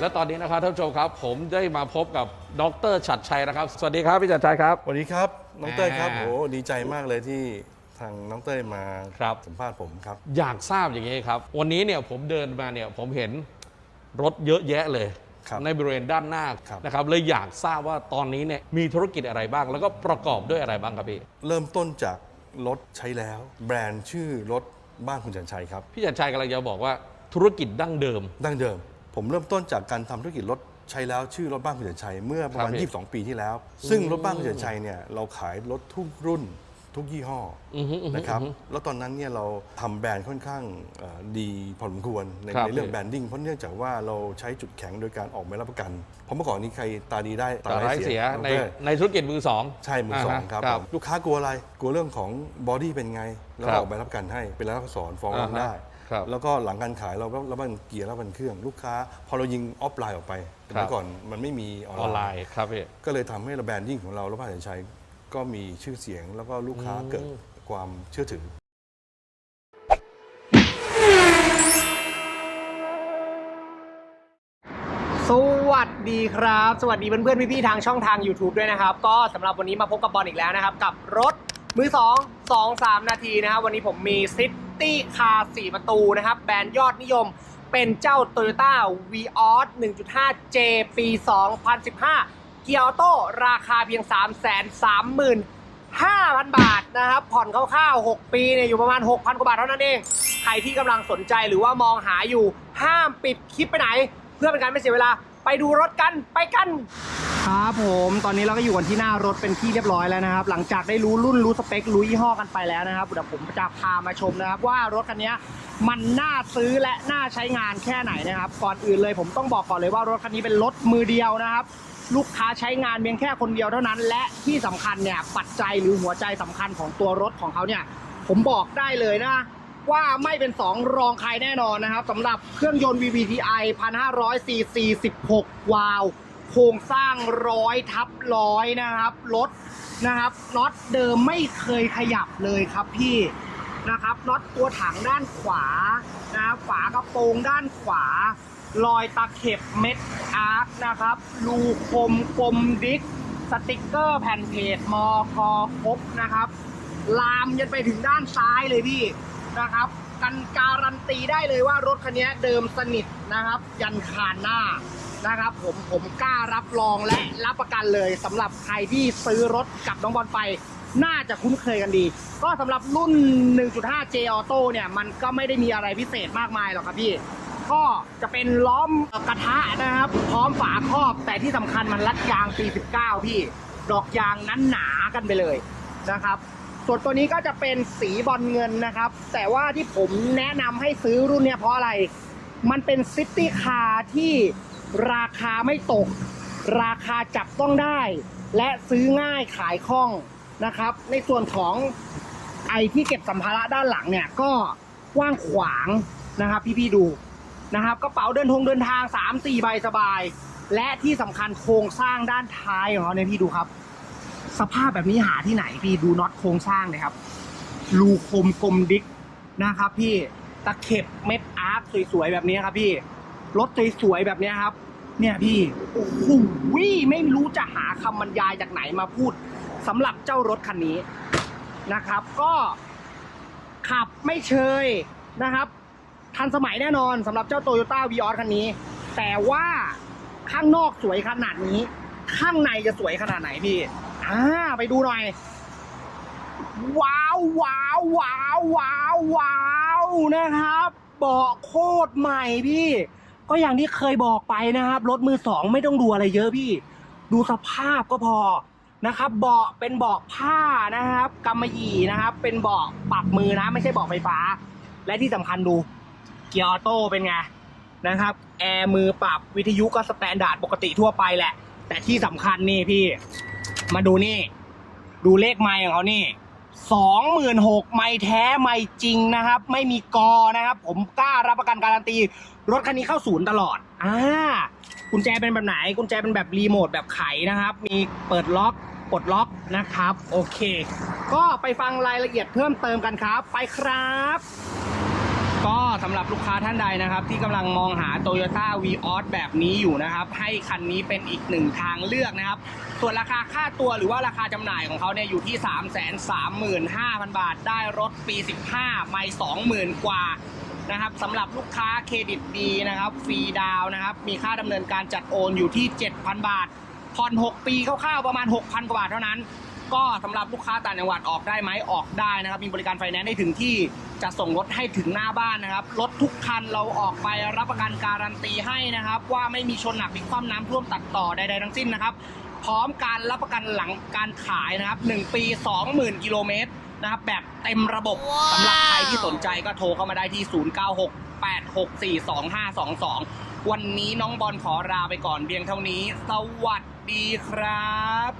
และตอนนี้นะครับท่านผู้ชมครับ ผมได้มาพบกับดรฉัดชัยนะครับ สวัสดีครับพี่ฉัดชัยครับ สวัสดีครับ น้องเต้ยครับอ่าโอ้ดีใจมากเลยที่ทางน้องเต้ยมาครับ สัมภาษณ์ผมครับ อยากทราบอย่างนี้ครับ วันนี้เนี่ยผมเดินมาเนี่ยผมเห็นรถเยอะแยะเลย ครับในบริเวณด้านหน้าครับ นะครับเลยอยากทราบว่าตอนนี้เนี่ยมีธุรกิจอะไรบ้าง แล้วก็ประกอบด้วยอะไรบ้างครับพี่เริ่มต้นจากรถใช้แล้ว แบรนด์ชื่อรถบ้านคุณจันชัยครับพี่ฉัดชัยกำลังจะบอกว่าธุรกิจดั้งเดิม ดั้งเดิม ผมเริ่มต้นจากการทำธุรกิจรถใช้แล้วชื่อรถบ้านคุณจันชัยเมื่อประมาณ ครับพี่ 22 ปีที่แล้ว ซึ่งรถบ้านคุณจันชัยเนี่ยเราขายรถทุกรุ่นทุกยี่ห้อออฮึอือฮึนะครับอือฮึแล้วตอนนั้นเนี่ยเราทำแบรนด์ค่อนข้างเอ่อดีพอสมควรในครับในเรื่องพี่แบรนดิ้งเพราะเนื่องจากว่าเราใช้จุดแข็งโดยการออกใบรับประกัน เพราะเมื่อก่อนนี้ใครตาดีได้ตาร้ายเสียน้องในเต้ยในธุรกิจมือสองใช่มือสองาฮะครับผมลูกค้ากลัวอะไร กลัวเรื่องของบอดี้เป็นไง แล้วครับออกใบรับประกันให้ เป็นแล้วก็สอนฟ้องร้องอ่าฮะได้ ครับแล้วก็หลังการขายเราก็รับประกันเกียร์รับประกันเครื่อง ลูกค้า พอเรายิงออฟไลน์ออกไปแต่ครับเมื่อก่อนมันไม่มีออออนนไลไลน์น์ครับพี่ ก็เลยทำให้แบรนดิ้งของเราแล้วพระสัญชัยก็มีชื่อเสียง แล้วก็ลูกค้าอืมเกิดความเชื่อถือ สวัสดีครับ สวัสดีเพื่อนๆพี่ๆทางช่องทาง YouTube ด้วยนะครับ ก็สำหรับวันนี้มาพบกับบอลอีกแล้วนะครับ กับรถมือ 2 2 3 นาทีนะครับ วันนี้ผมมี City Car 4ประตูนะครับ แบรนด์ยอดนิยมเป็นเจ้า Toyota Vios 1.5J ปี 2015 เกียร์ออโต้ราคาเพียง 3 3 0 0 0 5,000 บาทนะครับ ผ่อนคร่าวๆ 6 ปีเนี่ยอยู่ประมาณ 6,000 กว่าบาทเท่านั้นเอง ใครที่กำลังสนใจหรือว่ามองหาอยู่ห้ามปิดคลิปไปไหน เพื่อเป็นการไม่เสียเวลาไปดูรถกันไปกัน ครับผมตอนนี้เราก็อยู่กันที่หน้ารถเป็นที่เรียบร้อยแล้วนะครับ หลังจากได้รู้รุ่นรู้สเปครู้ยี่ห้อกันไปแล้วนะครับเดี๋ยวผมจะพามาชมนะครับว่ารถคันนี้มันน่าซื้อและน่าใช้งานแค่ไหนนะครับ ก่อนอื่นเลยผมต้องบอกก่อนเลยว่ารถคันนี้เป็นรถมือเดียวนะครับ ลูกค้าใช้งานเพียงแค่คนเดียวเท่านั้น และที่สำคัญเนี่ยปัจจัยหรือหัวใจสำคัญของตัวรถของเขาเนี่ย ผมบอกได้เลยนะว่าไม่เป็น 2 รองใครแน่นอนนะครับสำหรับเครื่องยนต์ VVTi 1,500 cc 16 วาล์ว โครงสร้างร้อยทับร้อยนะครับรถนะครับน็อตเดิมไม่เคยขยับเลยครับพี่นะครับน็อตตัวถังด้านขวานะครับฝากระโปรงด้านขวารอยตะเข็บเม็ดอาร์คนะครับรูคมกลมดิกสติกเกอร์แผ่นเพจมอกครบนะครับ ลามยันไปถึงด้านซ้ายเลยพี่นะครับกันการันตีได้เลยว่ารถคันนี้เดิมสนิทนะครับ ยันคานหน้า นะครับผมผมกล้ารับรองและรับประกันเลยสำหรับใครที่ซื้อรถกับน้องบอลไปน่าจะคุ้นเคยกันดี ก็สำหรับรุ่น 1.5J Auto เนี่ย มันก็ไม่ได้มีอะไรพิเศษมากมายหรอกครับพี่ ก็จะเป็นล้อมกระทะนะครับ พร้อมฝาครอบแต่ที่สำคัญมันรัดยางปี 19 พี่ ดอกยางนั้นหนากันไปเลยนะครับ ส่วนตัวนี้ก็จะเป็นสีบอลเงินนะครับ แต่ว่าที่ผมแนะนำให้ซื้อรุ่นเนี้ยเพราะอะไร มันเป็นซิตี้คาร์ที่ ราคาไม่ตก ราคาจับต้องได้ และซื้อง่ายขายคล่องนะครับ ในส่วนของไอที่เก็บสัมภาระด้านหลังเนี่ยก็กว้างขวางนะครับ พี่ๆดูนะครับกระเป๋าเดินทงเดินทาง 3 4 ใบสบาย และที่สำคัญโครงสร้างด้านท้ายของเขาเนี่ยพี่ดูครับ สภาพแบบนี้หาที่ไหนพี่ดูน็อตโครงสร้างเลยครับรูคมกลมดิกนะครับ พี่ตะเข็บเม็ดอาร์คสวยๆแบบนี้ครับพี่ รถสวยๆแบบนี้ครับ เนี่ยพี่โอ้โหไม่รู้จะหาคำบรรยายจากไหนมาพูดสำหรับเจ้ารถคันนี้นะครับ ก็ขับไม่เชยนะครับ ทันสมัยแน่นอนสำหรับเจ้า Toyota v ีออคันนี้ แต่ว่าข้างนอกสวยขนาดนี้ ข้างในจะสวยขนาดไหนพี่อ่าไปดูหน่อย ว้าวว้าวว้าวว้าวว้าวนะครับเบาะโคตรใหม่พี่ ก็อย่างที่เคยบอกไปนะครับ รถมือสองไม่ต้องดูอะไรเยอะพี่ ดูสภาพก็พอนะครับ เบาะเป็นเบาะผ้านะครับกำมะหยี่นะครับ เป็นเบาะปรับมือนะ ไม่ใช่เบาะไฟฟ้า และที่สำคัญดู เกียร์ออโต้เป็นไงนะครับ แอร์มือปรับวิทยุก็สแตนดาร์ดปกติทั่วไปแหละ แต่ที่สำคัญนี่พี่ มาดูนี่ ดูเลขไมค์ของเขานี่ สองหมื่นหกไม่แท้ไม่จริงนะครับ ไม่มีกอนะครับ ผมกล้ารับประกันการันตี รถคันนี้เข้าศูนย์ตลอดอ่ากุญแจเป็นแบบไหน กุญแจเป็นแบบรีโมทแบบไขนะครับ มีเปิดล็อกปลดล็อกนะครับ โอเค ก็ไปฟังรายละเอียดเพิ่มเติมกันครับ ไปครับ ก็สำหรับลูกค้าท่านใดนะครับ ที่กำลังมองหา Toyota v ีออแบบนี้อยู่นะครับ ให้คันนี้เป็นอีกหนึ่งทางเลือกนะครับ ส่วนราคาค่าตัวหรือว่าราคาจำหน่ายของเขาเนี่ยอยู่ที่ 3 3 5 0 0 0 บาท ได้รถปี 15 ไม่20,000 กว่านะครับสำหรับลูกค้าเครดิตดีนะครับฟรีดาวน์นะครับ มีค่าดำเนินการจัดโอนอยู่ที่ 7,000 บาทผ่อน6 ปีคร่าวๆประมาณ 6,000 กว่าบาทเท่านั้น ก็สำหรับลูกค้าต่างจังหวัดออกได้ไหมออกได้นะครับ มีบริการไฟแนนซ์ได้ถึงที่จะส่งรถให้ถึงหน้าบ้านนะครับ รถทุกคันเราออกไปรับประกันการันตีให้นะครับ ว่าไม่มีชนหนักพลิกคว่ำน้ำท่วมตัดต่อใดๆทั้งสิ้นนะครับ พร้อมการรับประกันหลังการขายนะครับ 1 ปี 20,000 กิโลเมตรนะครับแบบเต็มระบบสำหรับใครที่สนใจก็โทรเข้ามาได้ที่ 0968642522 วันนี้น้องบอลขอลาไปก่อนเพียงเท่านี้ สวัสดีครับ